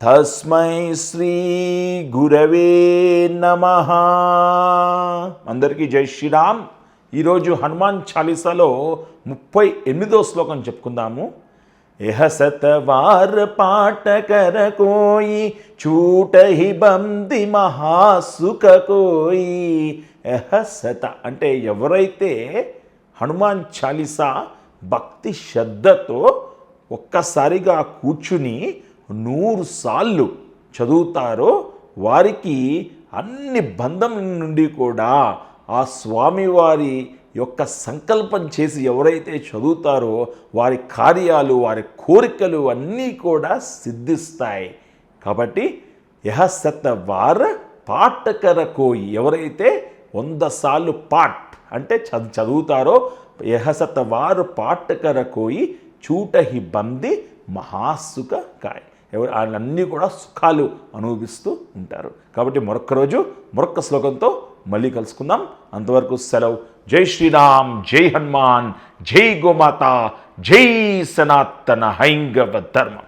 తస్మై శ్రీ గురవే నమ. అందరికీ జై శ్రీరామ్. ఈరోజు హనుమాన్ చాలీసాలో ముప్పై ఎనిమిదో శ్లోకం చెప్పుకుందాము. ఎహ సతవార పాటకర కోయి చూటహి బంది మహాసుఖకోయి ఎహ సత అంటే ఎవరైతే హనుమాన్ చాలీసా భక్తి శ్రద్ధతో ఒక్కసారిగా కూర్చుని నూరు సార్లు చదువుతారో వారికి అన్ని బంధం నుండి కూడా ఆ స్వామివారి యొక్క సంకల్పం చేసి ఎవరైతే చదువుతారో వారి కార్యాలు వారి కోరికలు అన్నీ కూడా సిద్ధిస్తాయి. కాబట్టి యహసత వార పాటకర కోయి ఎవరైతే వంద సార్లు పాట్ అంటే చదు చదువుతారో యహసత వారు పాఠకరకోయి చూటహి బంది మహాసుఖ కాయ్ ఎవరు వాళ్ళన్నీ కూడా సుఖాలు అనుభవిస్తూ ఉంటారు. కాబట్టి మరొక్క రోజు మరొక్క శ్లోకంతో మళ్ళీ కలుసుకుందాం. అంతవరకు సెలవు. జై శ్రీరామ్ జై హనుమాన్ జై గోమాత జై సనాతన హైంగవ ధర్మం.